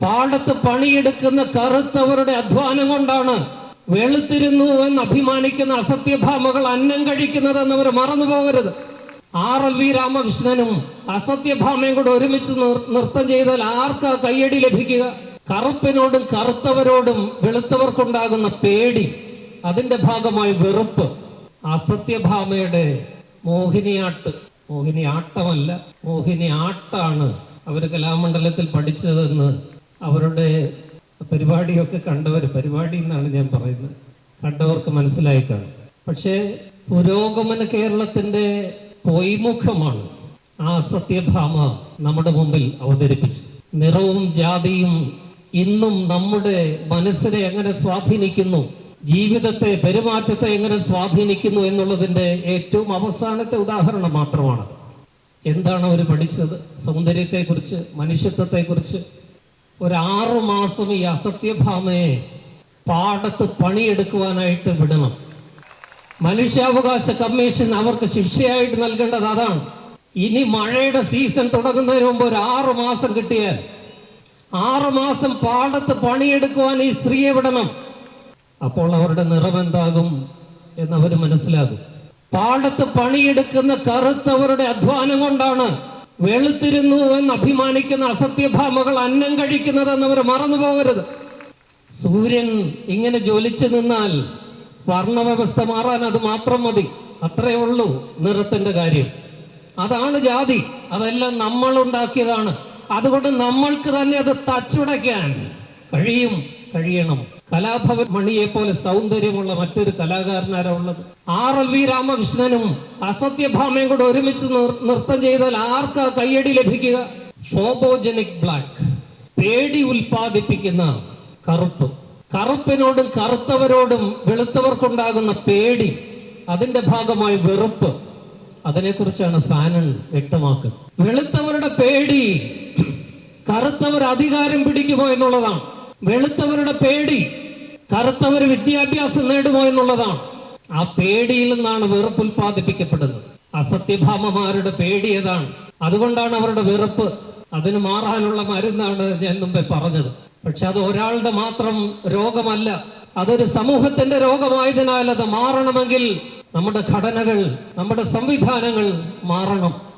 പാടത്ത് പണിയെടുക്കുന്ന കറുത്തവരുടെ അധ്വാനം കൊണ്ടാണ് വെളുത്തിരുന്നു എന്ന് അഭിമാനിക്കുന്ന അസത്യഭാമകൾ അന്നം കഴിക്കുന്നത് അവർ മറന്നു പോകരുത്. ആർ എൽ വി രാമകൃഷ്ണനും അസത്യഭാമയും കൂടെ ഒരുമിച്ച് നൃത്തം ചെയ്താൽ ആർക്കാ കയ്യടി ലഭിക്കുക? കറുപ്പിനോടും കറുത്തവരോടും വെളുത്തവർക്കുണ്ടാകുന്ന പേടി അതിന്റെ ഭാഗമായി വെറുപ്പ്. അസത്യഭാമയുടെ മോഹിനിയാട്ട് മോഹിനിയാട്ടമല്ല മോഹിനിയാട്ടാണ് അവർ കലാമണ്ഡലത്തിൽ പഠിച്ചതെന്ന് അവരുടെ പരിപാടിയൊക്കെ കണ്ടവർ പരിപാടി എന്നാണ് ഞാൻ പറയുന്നത്. കണ്ടവർക്ക് മനസ്സിലായി കാണും. പക്ഷേ പുരോഗമന കേരളത്തിന്റെ പൊയ്മുഖമാണ് ആ സത്യഭാമ നമ്മുടെ മുമ്പിൽ അവതരിപ്പിച്ചു നിറവും ജാതിയും ഇന്നും നമ്മുടെ മനസ്സിനെ എങ്ങനെ സ്വാധീനിക്കുന്നു ജീവിതത്തെ പെരുമാറ്റത്തെ എങ്ങനെ സ്വാധീനിക്കുന്നു എന്നുള്ളതിന്റെ ഏറ്റവും അവസാനത്തെ ഉദാഹരണം മാത്രമാണ് എന്താണ് അവർ പഠിച്ചത്? സൗന്ദര്യത്തെക്കുറിച്ച് മനുഷ്യത്വത്തെക്കുറിച്ച് ഒരു ആറു മാസം ഈ അസത്യഭാമയെ പാടത്ത് പണിയെടുക്കുവാനായിട്ട് വിടണം. മനുഷ്യാവകാശ കമ്മീഷൻ അവർക്ക് ശിക്ഷയായിട്ട് നൽകേണ്ടത് അതാണ്. ഇനി മഴയുടെ സീസൺ തുടങ്ങുന്നതിന് മുമ്പ് ഒരു ആറു മാസം കിട്ടിയാൽ ആറു മാസം പാടത്ത് പണിയെടുക്കുവാൻ ഈ സ്ത്രീയെ വിടണം. അപ്പോൾ അവരുടെ നിറമെന്താകും എന്നവർ മനസ്സിലാകും. പാടത്ത് പണിയെടുക്കുന്ന കറുത്തവരുടെ അധ്വാനം കൊണ്ടാണ് വെളുത്തിരുന്നു എന്ന് അഭിമാനിക്കുന്ന അസത്യഭാമകൾ അന്നം കഴിക്കുന്നതെന്ന് അവർ മറന്നു പോകരുത് സൂര്യൻ ഇങ്ങനെ ജ്വലിച്ചു നിന്നാൽ വർണവ്യവസ്ഥ മാറാൻ അത് മാത്രം മതി. അത്രേ ഉള്ളൂ നിറത്തിന്റെ കാര്യം. അതാണ് ജാതി. അതെല്ലാം നമ്മൾ ഉണ്ടാക്കിയതാണ്. അതുകൊണ്ട് നമ്മൾക്ക് തന്നെ അത് തച്ചുടയ്ക്കാൻ കഴിയും കഴിയണം. കലാഭവൻ മണിയെ പോലെ സൗന്ദര്യമുള്ള മറ്റൊരു കലാകാരനാരാ ഉള്ളത് ആർ. എൽ. വി. രാമകൃഷ്ണനും അസത്യഭാമയും കൂടെ ഒരുമിച്ച് നൃത്തം ചെയ്താൽ ആർക്കാ കയ്യടി ലഭിക്കുക? Phobogenic black. പേടി ഉൽപാദിപ്പിക്കുന്ന കറുപ്പ്. കറുപ്പിനോടും കറുത്തവരോടും വെളുത്തവർക്കുണ്ടാകുന്ന പേടി അതിന്റെ ഭാഗമായി വെറുപ്പ്. അതിനെക്കുറിച്ചാണ് ഫാനൻ വ്യക്തമാക്കുന്നത്. വെളുത്തവരുടെ പേടി കറുത്തവർ അധികാരം പിടിക്കുമോ എന്നുള്ളതാണ്. വെളുത്തവരുടെ പേടി കറുത്തവർ വിദ്യാഭ്യാസം നേടുമോ എന്നുള്ളതാണ്. ആ പേടിയിൽ നിന്നാണ് വെറുപ്പ് ഉൽപ്പാദിപ്പിക്കപ്പെടുന്നത് അസത്യഭാമമാരുടെ പേടി ഏതാണ്? അതുകൊണ്ടാണ് അവരുടെ വെറുപ്പ്. അതിന് മാറാനുള്ള മരുന്നാണ് ഞാൻ മുമ്പേ പറഞ്ഞത്. പക്ഷെ അത് ഒരാളുടെ മാത്രം രോഗമല്ല. അതൊരു സമൂഹത്തിന്റെ രോഗമായതിനാൽ അത് മാറണമെങ്കിൽ നമ്മുടെ ഘടനകൾ നമ്മുടെ സംവിധാനങ്ങൾ മാറണം.